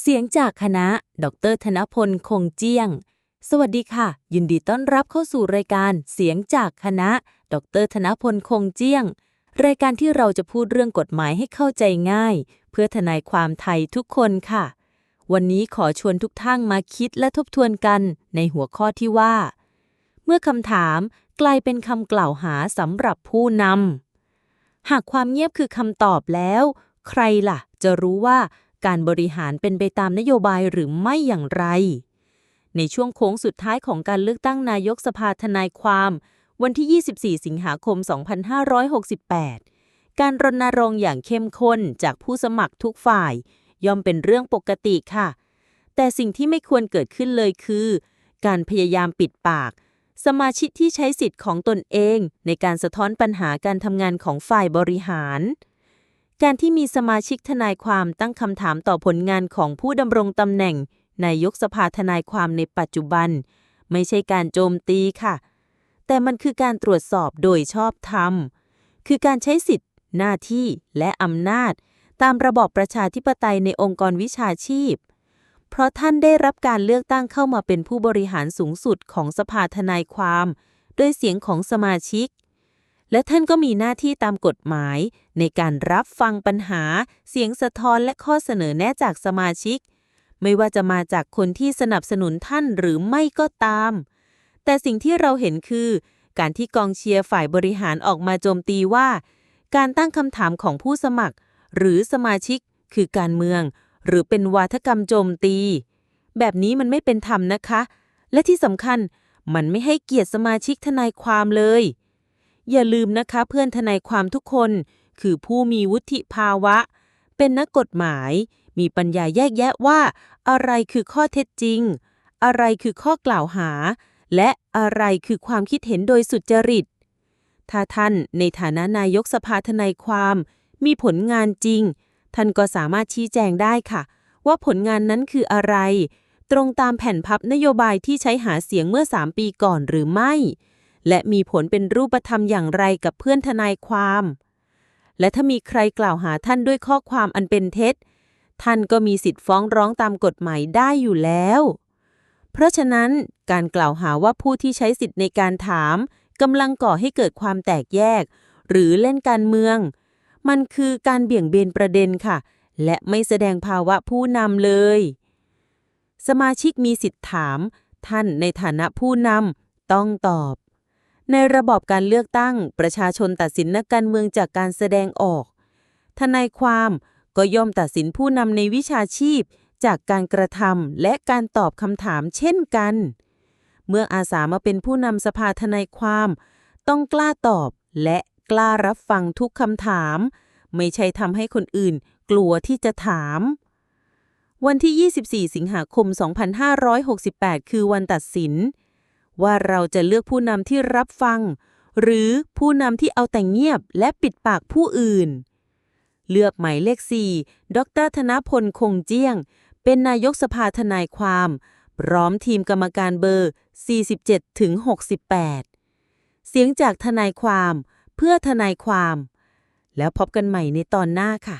เสียงจากคณะ ดร ธนพล คงเจียง สวัสดีค่ะ ยินดีต้อนรับเข้าสู่รายการเสียงจากคณะ ดร ธนพล คงเจียง รายการที่เราจะพูดเรื่องกฎหมายให้เข้าใจง่าย เพื่อทนายความไทยทุกคนค่ะ วันนี้ขอชวนทุกท่านมาคิดและทบทวนกันในหัวข้อที่ว่า เมื่อคำถามกลายเป็นคำกล่าวหาสำหรับผู้นำหากความเงียบคือคำตอบแล้ว ใครล่ะ จะรู้ว่า การบริหารเป็นไปตามนโยบายหรือไม่อย่างไร ในช่วงโค้งสุดท้ายของการเลือกตั้งนายกสภาทนายความ วันที่ 24 สิงหาคม 2568 การรณรงค์อย่างเข้มข้นจากผู้สมัครทุกฝ่าย ย่อมเป็นเรื่องปกติค่ะ แต่สิ่งที่ไม่ควรเกิดขึ้นเลยคือ การพยายามปิดปากสมาชิกที่ใช้สิทธิ์ของตนเองในการสะท้อนปัญหาการทำงานของฝ่ายบริหาร การที่มีสมาชิกทนายความตั้งคำถามต่อผลงานของผู้ดำรงตำแหน่งนายกสภาทนายความในปัจจุบัน ไม่ใช่การโจมตีค่ะ แต่มันคือการตรวจสอบโดยชอบธรรม คือการใช้สิทธิ์ หน้าที่และอำนาจ ตามระบอบประชาธิปไตยในองค์กรวิชาชีพ เพราะท่านได้รับการเลือกตั้งเข้ามาเป็นผู้บริหารสูงสุดของสภาทนายความ ด้วยเสียงของสมาชิก และท่านก็มีหน้าที่ตามกฎหมาย ในการรับฟังปัญหา เสียงสะท้อนและข้อเสนอแนะจากสมาชิก ไม่ว่าจะมาจากคนที่สนับสนุนท่านหรือไม่ก็ตาม แต่สิ่งที่เราเห็นคือ การที่กองเชียร์ฝ่ายบริหารออกมาโจมตีว่า การตั้งคำถามของผู้สมัคร หรือสมาชิก คือการเมือง หรือเป็นวาทกรรมโจมตี แบบนี้มันไม่เป็นธรรมนะคะ และที่สำคัญมันไม่ให้เกียรติสมาชิกทนายความเลย อย่าลืมนะคะเพื่อนทนายความทุกคน คือผู้มีวุฒิภาวะ เป็นนักกฎหมาย มีปัญญาแยกแยะว่า อะไรคือข้อเท็จจริง อะไรคือข้อกล่าวหา และอะไรคือความคิดเห็นโดยสุจริต ถ้าท่านในฐานะนายกสภาทนายความ มีผลงานจริง ท่านก็สามารถชี้แจงได้ค่ะ ว่าผลงานนั้นคืออะไร ตรงตามแผ่นพับนโยบายที่ใช้หาเสียงเมื่อ 3 ปีก่อนหรือไม่ และมีผลเป็นรูปธรรมอย่างไรกับเพื่อนทนายความ และถ้ามีใครกล่าวหาท่านด้วยข้อความอันเป็นเท็จ ท่านก็มีสิทธิ์ฟ้องร้องตามกฎหมายได้อยู่แล้ว เพราะฉะนั้นการกล่าวหาว่าผู้ที่ใช้สิทธิ์ในการถามกำลังก่อให้เกิดความแตกแยก หรือเล่นการเมือง มันคือการเบี่ยงเบนประเด็นค่ะ และไม่แสดงภาวะผู้นำเลย สมาชิกมีสิทธิ์ถาม ท่านในฐานะผู้นำต้องตอบ ในระบอบการเลือกตั้ง ประชาชนตัดสินนักการเมืองจากการแสดงออก ทนายความก็ย่อมตัดสินผู้นำในวิชาชีพ จากการกระทำและการตอบคำถามเช่นกัน เมื่ออาสามาเป็นผู้นำสภาทนายความ ต้องกล้าตอบและกล้ารับฟังทุกคำถาม ไม่ใช่ทำให้คนอื่นกลัวที่จะถาม วันที่ 24 สิงหาคม 2568 คือวันตัดสิน ว่าเราจะเลือกผู้นำที่รับฟัง หรือผู้นำที่เอาแต่เงียบและปิดปากผู้อื่น เลือกหมายเลข 4 ดรธนพลคงเจียง เป็นนายกสภาทนายความ พร้อมทีมกรรมการเบอร์ 47ถึง68เสียงจากทนายความ เพื่อทนายความ แล้วพบกันใหม่ในตอนหน้าค่ะ